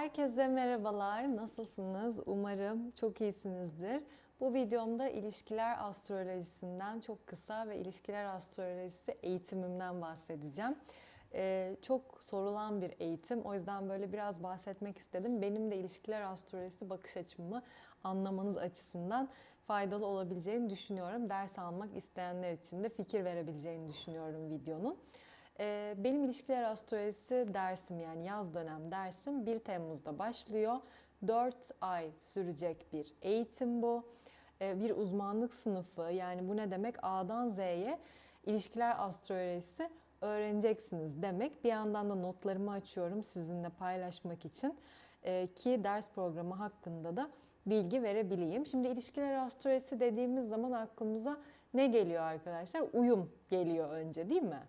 Herkese merhabalar. Nasılsınız? Umarım çok iyisinizdir. Bu videomda ilişkiler astrolojisinden çok kısa ve ilişkiler astrolojisi eğitimimden bahsedeceğim. Ee, çok sorulan bir eğitim. O yüzden böyle biraz bahsetmek istedim. Benim de ilişkiler astrolojisi bakış açımı anlamanız açısından faydalı olabileceğini düşünüyorum. Ders almak isteyenler için de fikir verebileceğini düşünüyorum videonun. Ee, Benim ilişkiler astrolojisi dersim yani yaz dönem dersim 1 Temmuz'da başlıyor. 4 ay sürecek bir eğitim bu. Ee, Bir uzmanlık sınıfı yani bu ne demek? A'dan Z'ye ilişkiler astrolojisi öğreneceksiniz demek. Bir yandan da notlarımı açıyorum sizinle paylaşmak için Ee, ki ders programı hakkında da bilgi verebileyim. Şimdi ilişkiler astrolojisi dediğimiz zaman aklımıza ne geliyor arkadaşlar? Uyum geliyor önce değil mi?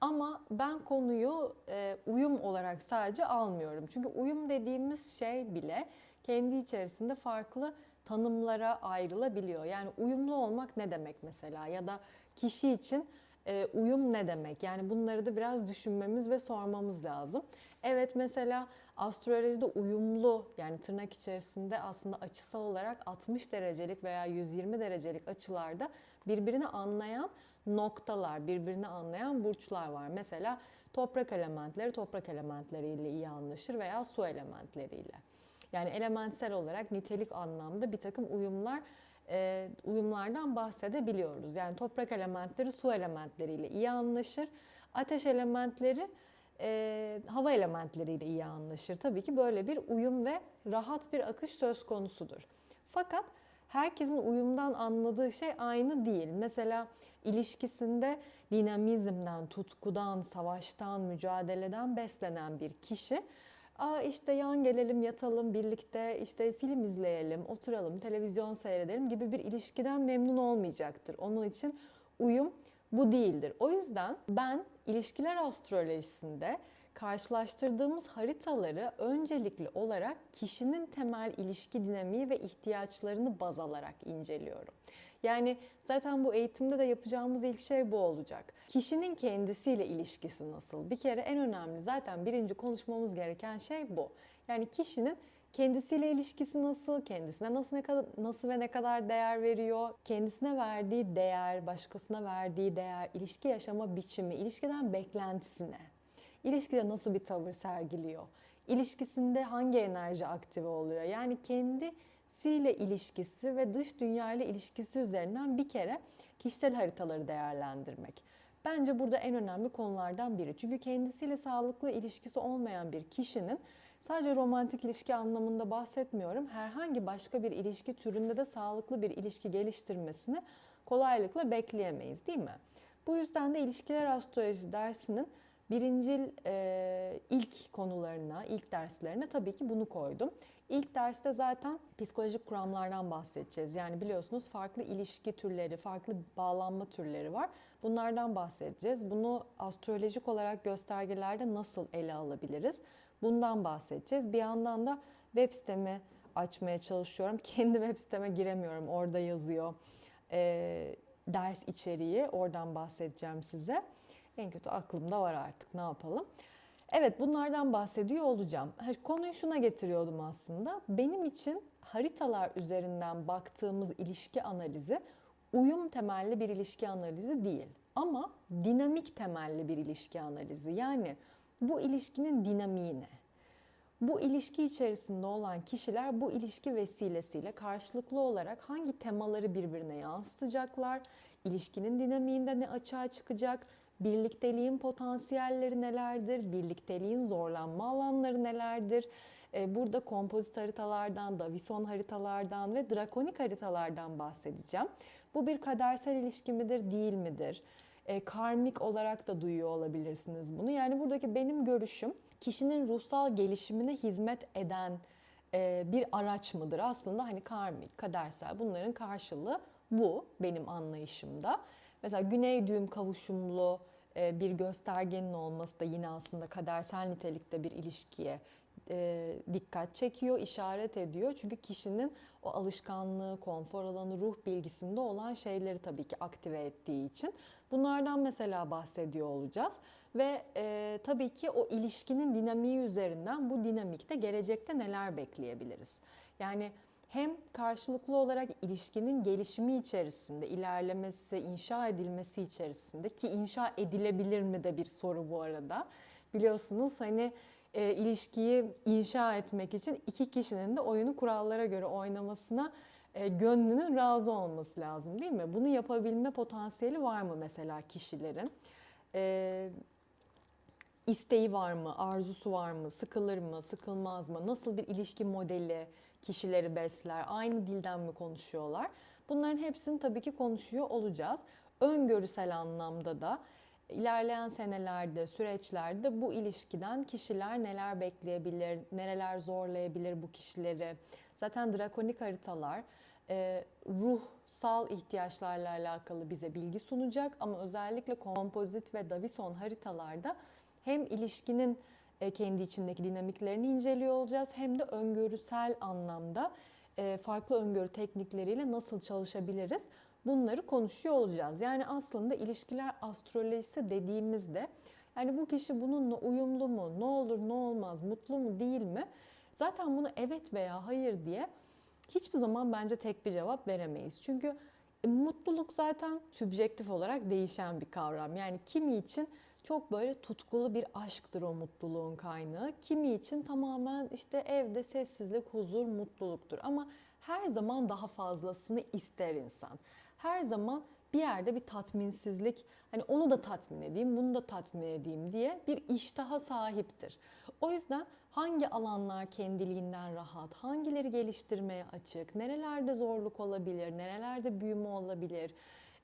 Ama ben konuyu e, uyum olarak sadece almıyorum. Çünkü uyum dediğimiz şey bile kendi içerisinde farklı tanımlara ayrılabiliyor. Yani uyumlu olmak ne demek mesela ya da kişi için e, uyum ne demek? Yani bunları da biraz düşünmemiz ve sormamız lazım. Evet mesela astrolojide uyumlu yani tırnak içerisinde aslında açısal olarak 60 derecelik veya 120 derecelik açılarda birbirini anlayan noktalar, birbirini anlayan burçlar var. Mesela toprak elementleri toprak elementleriyle iyi anlaşır veya su elementleriyle. Yani elementsel olarak nitelik anlamda bir takım uyumlar e, uyumlardan bahsedebiliyoruz. Yani toprak elementleri su elementleriyle iyi anlaşır. Ateş elementleri e, hava elementleriyle iyi anlaşır. Tabii ki böyle bir uyum ve rahat bir akış söz konusudur. Fakat herkesin uyumdan anladığı şey aynı değil. Mesela ilişkisinde dinamizmden, tutkudan, savaştan, mücadeleden beslenen bir kişi Aa işte yan gelelim yatalım birlikte işte film izleyelim, oturalım, televizyon seyredelim gibi bir ilişkiden memnun olmayacaktır. Onun için uyum bu değildir. O yüzden ben ilişkiler astrolojisinde karşılaştırdığımız haritaları öncelikli olarak kişinin temel ilişki dinamiği ve ihtiyaçlarını baz alarak inceliyorum. Yani zaten bu eğitimde de yapacağımız ilk şey bu olacak. Kişinin kendisiyle ilişkisi nasıl? Bir kere en önemli zaten birinci konuşmamız gereken şey bu. Yani kişinin kendisiyle ilişkisi nasıl, kendisine nasıl ne kadar nasıl ve ne kadar değer veriyor, kendisine verdiği değer, başkasına verdiği değer, ilişki yaşama biçimi, ilişkiden beklentisine, ilişkide nasıl bir tavır sergiliyor, ilişkisinde hangi enerji aktive oluyor. Yani kendisiyle ilişkisi ve dış dünya ile ilişkisi üzerinden bir kere kişisel haritaları değerlendirmek. Bence burada en önemli konulardan biri. Çünkü kendisiyle sağlıklı ilişkisi olmayan bir kişinin sadece romantik ilişki anlamında bahsetmiyorum. Herhangi başka bir ilişki türünde de sağlıklı bir ilişki geliştirmesini kolaylıkla bekleyemeyiz değil mi? Bu yüzden de ilişkiler astroloji dersinin birincil e, ilk konularına, ilk derslerine tabii ki bunu koydum. İlk derste zaten psikolojik kuramlardan bahsedeceğiz. Yani biliyorsunuz farklı ilişki türleri, farklı bağlanma türleri var. Bunlardan bahsedeceğiz. Bunu astrolojik olarak göstergelerde nasıl ele alabiliriz? Bundan bahsedeceğiz. Bir yandan da web sitemi açmaya çalışıyorum. Kendi web siteme giremiyorum. Orada yazıyor. E, ders içeriği. Oradan bahsedeceğim size. En kötü aklımda var artık ne yapalım. Evet bunlardan bahsediyor olacağım. Konuyu şuna getiriyordum aslında. Benim için haritalar üzerinden baktığımız ilişki analizi uyum temelli bir ilişki analizi değil. Ama dinamik temelli bir ilişki analizi. Yani bu ilişkinin dinamiği ne? Bu ilişki içerisinde olan kişiler bu ilişki vesilesiyle karşılıklı olarak hangi temaları birbirine yansıtacaklar? İlişkinin dinamiğinde ne açığa çıkacak? Birlikteliğin potansiyelleri nelerdir? Birlikteliğin zorlanma alanları nelerdir? Burada kompozit haritalardan, Davison haritalardan ve drakonik haritalardan bahsedeceğim. Bu bir kadersel ilişki midir, değil midir? Karmik olarak da duyuyor olabilirsiniz bunu. Yani buradaki benim görüşüm kişinin ruhsal gelişimine hizmet eden bir araç mıdır? Aslında hani karmik, kadersel bunların karşılığı bu benim anlayışımda. Mesela güney düğüm kavuşumlu e, bir göstergenin olması da yine aslında kadersel nitelikte bir ilişkiye e, dikkat çekiyor, işaret ediyor. Çünkü kişinin o alışkanlığı, konfor alanı, ruh bilgisinde olan şeyleri tabii ki aktive ettiği için. Bunlardan mesela bahsediyor olacağız. Ve e, tabii ki o ilişkinin dinamiği üzerinden bu dinamikte gelecekte neler bekleyebiliriz? Yani hem karşılıklı olarak ilişkinin gelişimi içerisinde, ilerlemesi, inşa edilmesi içerisinde ki inşa edilebilir mi de bir soru bu arada. Biliyorsunuz hani e, ilişkiyi inşa etmek için iki kişinin de oyunu kurallara göre oynamasına e, gönlünün razı olması lazım değil mi? Bunu yapabilme potansiyeli var mı mesela kişilerin? E, isteği var mı, arzusu var mı, sıkılır mı, sıkılmaz mı, nasıl bir ilişki modeli kişileri besler, aynı dilden mi konuşuyorlar? Bunların hepsini tabii ki konuşuyor olacağız. Öngörüsel anlamda da ilerleyen senelerde, süreçlerde bu ilişkiden kişiler neler bekleyebilir, nereler zorlayabilir bu kişileri. Zaten drakonik haritalar e, ruhsal ihtiyaçlarla alakalı bize bilgi sunacak ama özellikle kompozit ve Davison haritalarda hem ilişkinin e, kendi içindeki dinamiklerini inceliyor olacağız hem de öngörüsel anlamda e, farklı öngörü teknikleriyle nasıl çalışabiliriz bunları konuşuyor olacağız. Yani aslında ilişkiler astrolojisi dediğimizde yani bu kişi bununla uyumlu mu, ne olur ne olmaz, mutlu mu değil mi? Zaten bunu evet veya hayır diye hiçbir zaman bence tek bir cevap veremeyiz. Çünkü e, mutluluk zaten sübjektif olarak değişen bir kavram. Yani kimi için çok böyle tutkulu bir aşktır o mutluluğun kaynağı. Kimi için tamamen işte evde sessizlik, huzur, mutluluktur. Ama her zaman daha fazlasını ister insan. Her zaman bir yerde bir tatminsizlik, hani onu da tatmin edeyim, bunu da tatmin edeyim diye bir iştaha sahiptir. O yüzden hangi alanlar kendiliğinden rahat, hangileri geliştirmeye açık, nerelerde zorluk olabilir, nerelerde büyüme olabilir,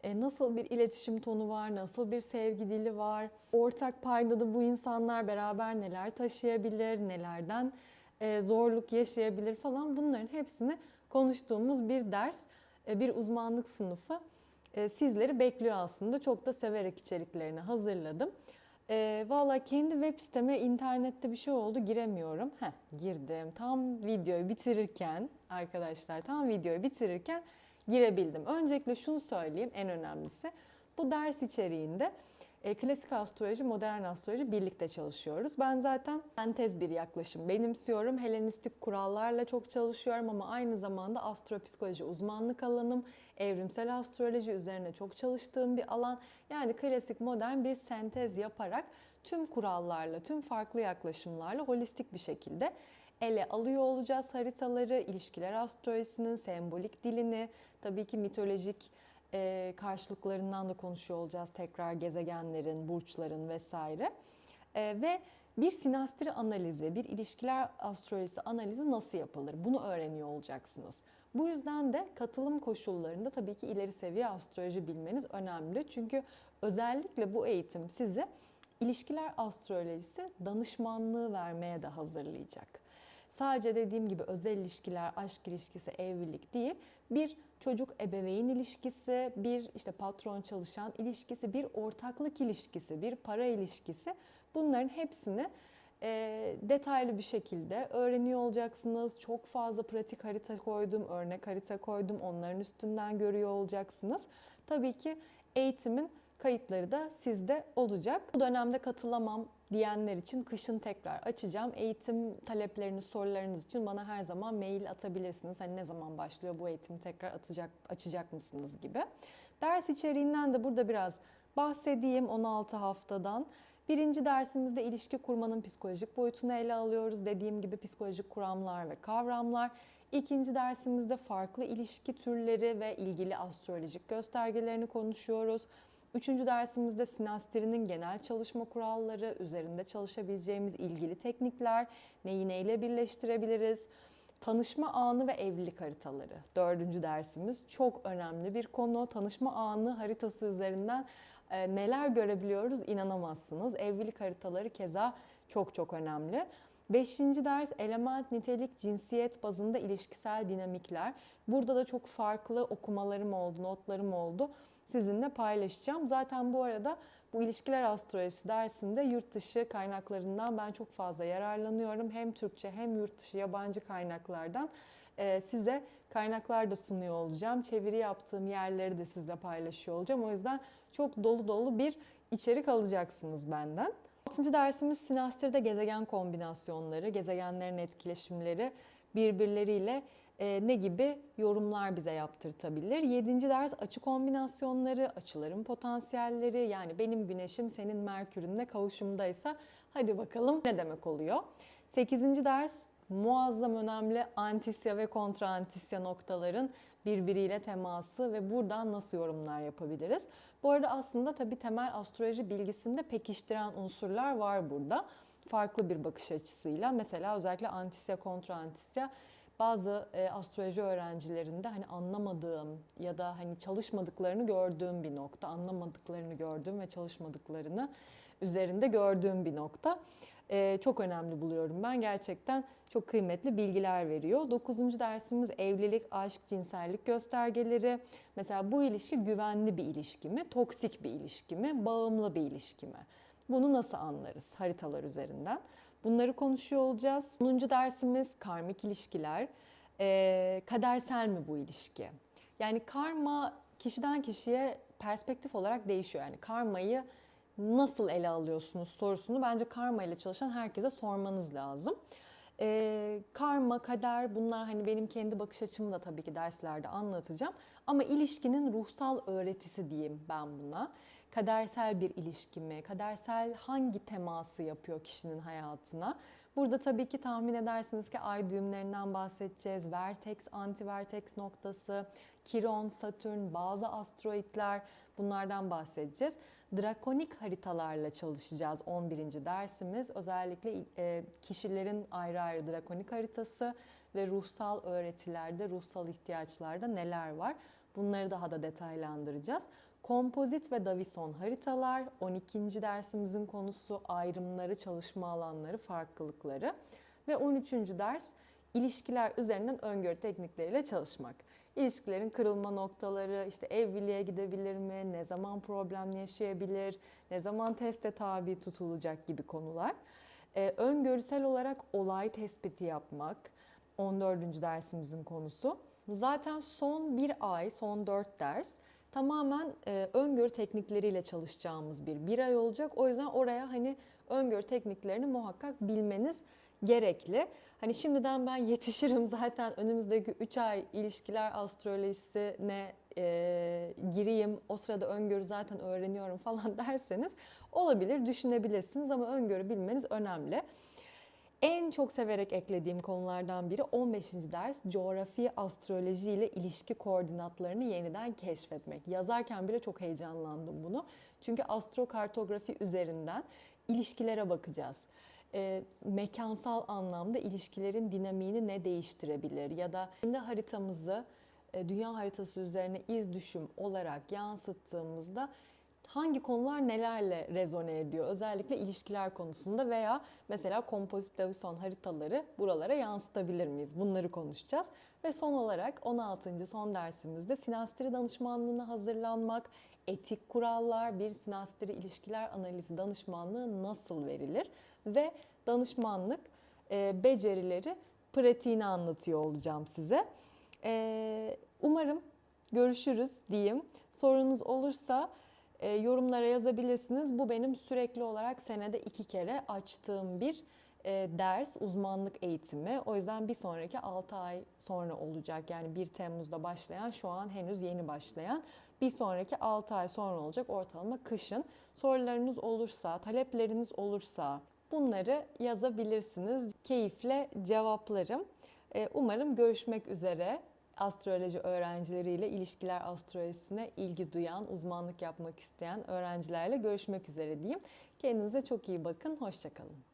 e, nasıl bir iletişim tonu var, nasıl bir sevgi dili var, ortak paydada bu insanlar beraber neler taşıyabilir, nelerden e, zorluk yaşayabilir falan bunların hepsini konuştuğumuz bir ders, bir uzmanlık sınıfı sizleri bekliyor aslında. Çok da severek içeriklerini hazırladım. E, Valla kendi web siteme internette bir şey oldu giremiyorum. Heh girdim. Tam videoyu bitirirken arkadaşlar tam videoyu bitirirken girebildim. Öncelikle şunu söyleyeyim en önemlisi. Bu ders içeriğinde e, klasik astroloji, modern astroloji birlikte çalışıyoruz. Ben zaten sentez bir yaklaşım benimsiyorum. Helenistik kurallarla çok çalışıyorum ama aynı zamanda astropsikoloji uzmanlık alanım. Evrimsel astroloji üzerine çok çalıştığım bir alan. Yani klasik modern bir sentez yaparak tüm kurallarla, tüm farklı yaklaşımlarla holistik bir şekilde ele alıyor olacağız haritaları, ilişkiler astrolojisinin sembolik dilini, tabii ki mitolojik e, karşılıklarından da konuşuyor olacağız tekrar gezegenlerin, burçların vesaire. E, ve bir sinastri analizi, bir ilişkiler astrolojisi analizi nasıl yapılır? Bunu öğreniyor olacaksınız. Bu yüzden de katılım koşullarında tabii ki ileri seviye astroloji bilmeniz önemli. Çünkü özellikle bu eğitim sizi ilişkiler astrolojisi danışmanlığı vermeye de hazırlayacak. Sadece dediğim gibi özel ilişkiler, aşk ilişkisi, evlilik değil, bir çocuk ebeveyn ilişkisi, bir işte patron çalışan ilişkisi, bir ortaklık ilişkisi, bir para ilişkisi bunların hepsini e, detaylı bir şekilde öğreniyor olacaksınız. Çok fazla pratik harita koydum, örnek harita koydum. Onların üstünden görüyor olacaksınız. Tabii ki eğitimin kayıtları da sizde olacak. Bu dönemde katılamam diyenler için kışın tekrar açacağım. Eğitim talepleriniz, sorularınız için bana her zaman mail atabilirsiniz. Hani ne zaman başlıyor bu eğitimi tekrar atacak, açacak mısınız gibi. Ders içeriğinden de burada biraz bahsedeyim 16 haftadan. Birinci dersimizde ilişki kurmanın psikolojik boyutunu ele alıyoruz. Dediğim gibi psikolojik kuramlar ve kavramlar. İkinci dersimizde farklı ilişki türleri ve ilgili astrolojik göstergelerini konuşuyoruz. Üçüncü dersimizde sinastrinin genel çalışma kuralları, üzerinde çalışabileceğimiz ilgili teknikler, neyi neyle birleştirebiliriz, tanışma anı ve evlilik haritaları. Dördüncü dersimiz çok önemli bir konu. Tanışma anı haritası üzerinden e, neler görebiliyoruz inanamazsınız. Evlilik haritaları keza çok çok önemli. Beşinci ders element, nitelik, cinsiyet bazında ilişkisel dinamikler. Burada da çok farklı okumalarım oldu, notlarım oldu sizinle paylaşacağım. Zaten bu arada bu ilişkiler astrolojisi dersinde yurt dışı kaynaklarından ben çok fazla yararlanıyorum. Hem Türkçe hem yurt dışı yabancı kaynaklardan e, size kaynaklar da sunuyor olacağım. Çeviri yaptığım yerleri de sizle paylaşıyor olacağım. O yüzden çok dolu dolu bir içerik alacaksınız benden. 6. dersimiz sinastride gezegen kombinasyonları, gezegenlerin etkileşimleri birbirleriyle e, ne gibi yorumlar bize yaptırtabilir. 7. ders açı kombinasyonları, açıların potansiyelleri yani benim güneşim senin merkürünle kavuşumdaysa hadi bakalım ne demek oluyor. 8. ders muazzam önemli antisya ve kontra antisya noktaların birbiriyle teması ve buradan nasıl yorumlar yapabiliriz? Bu arada aslında tabii temel astroloji bilgisinde pekiştiren unsurlar var burada. Farklı bir bakış açısıyla mesela özellikle antisya kontra antisya bazı e, astroloji öğrencilerinde hani anlamadığım ya da hani çalışmadıklarını gördüğüm bir nokta, anlamadıklarını gördüğüm ve çalışmadıklarını üzerinde gördüğüm bir nokta. E, çok önemli buluyorum ben gerçekten çok kıymetli bilgiler veriyor. Dokuzuncu dersimiz evlilik, aşk, cinsellik göstergeleri. Mesela bu ilişki güvenli bir ilişki mi, toksik bir ilişki mi, bağımlı bir ilişki mi? Bunu nasıl anlarız haritalar üzerinden? Bunları konuşuyor olacağız. 10. dersimiz karmik ilişkiler. Ee, kadersel mi bu ilişki? Yani karma kişiden kişiye perspektif olarak değişiyor. Yani karmayı nasıl ele alıyorsunuz sorusunu bence karma ile çalışan herkese sormanız lazım. Ee, karma, kader bunlar hani benim kendi bakış açımı da tabii ki derslerde anlatacağım. Ama ilişkinin ruhsal öğretisi diyeyim ben buna. Kadersel bir ilişki mi? Kadersel hangi teması yapıyor kişinin hayatına? Burada tabii ki tahmin edersiniz ki ay düğümlerinden bahsedeceğiz. Vertex, anti-vertex noktası, Kiron, Satürn, bazı asteroidler bunlardan bahsedeceğiz. Drakonik haritalarla çalışacağız 11. dersimiz. Özellikle e, kişilerin ayrı ayrı drakonik haritası ve ruhsal öğretilerde, ruhsal ihtiyaçlarda neler var? Bunları daha da detaylandıracağız. Kompozit ve Davison haritalar 12. dersimizin konusu ayrımları, çalışma alanları, farklılıkları ve 13. ders ilişkiler üzerinden öngörü teknikleriyle çalışmak. İlişkilerin kırılma noktaları, işte evliliğe gidebilir mi, ne zaman problem yaşayabilir, ne zaman teste tabi tutulacak gibi konular. Ee, öngörüsel olarak olay tespiti yapmak 14. dersimizin konusu. Zaten son bir ay, son dört ders tamamen e, öngörü teknikleriyle çalışacağımız bir bir ay olacak. O yüzden oraya hani öngörü tekniklerini muhakkak bilmeniz gerekli. Hani şimdiden ben yetişirim zaten önümüzdeki 3 ay ilişkiler astrolojisine e, gireyim o sırada öngörü zaten öğreniyorum falan derseniz olabilir düşünebilirsiniz ama öngörü bilmeniz önemli. En çok severek eklediğim konulardan biri 15. ders coğrafi astroloji ile ilişki koordinatlarını yeniden keşfetmek. Yazarken bile çok heyecanlandım bunu. Çünkü astrokartografi üzerinden ilişkilere bakacağız. E, mekansal anlamda ilişkilerin dinamiğini ne değiştirebilir ya da kendi haritamızı e, dünya haritası üzerine iz düşüm olarak yansıttığımızda hangi konular nelerle rezone ediyor? Özellikle ilişkiler konusunda veya mesela kompozit Davison haritaları buralara yansıtabilir miyiz? Bunları konuşacağız. Ve son olarak 16. son dersimizde sinastri danışmanlığına hazırlanmak, etik kurallar, bir sinastri ilişkiler analizi danışmanlığı nasıl verilir ve danışmanlık e, becerileri pratiğini anlatıyor olacağım size. E, umarım görüşürüz diyeyim. Sorunuz olursa e, yorumlara yazabilirsiniz. Bu benim sürekli olarak senede iki kere açtığım bir e, ders, uzmanlık eğitimi. O yüzden bir sonraki 6 ay sonra olacak. Yani 1 Temmuz'da başlayan, şu an henüz yeni başlayan. Bir sonraki 6 ay sonra olacak ortalama kışın. Sorularınız olursa, talepleriniz olursa bunları yazabilirsiniz. Keyifle cevaplarım. E, umarım görüşmek üzere astroloji öğrencileriyle ilişkiler astrolojisine ilgi duyan, uzmanlık yapmak isteyen öğrencilerle görüşmek üzere diyeyim. Kendinize çok iyi bakın, hoşçakalın.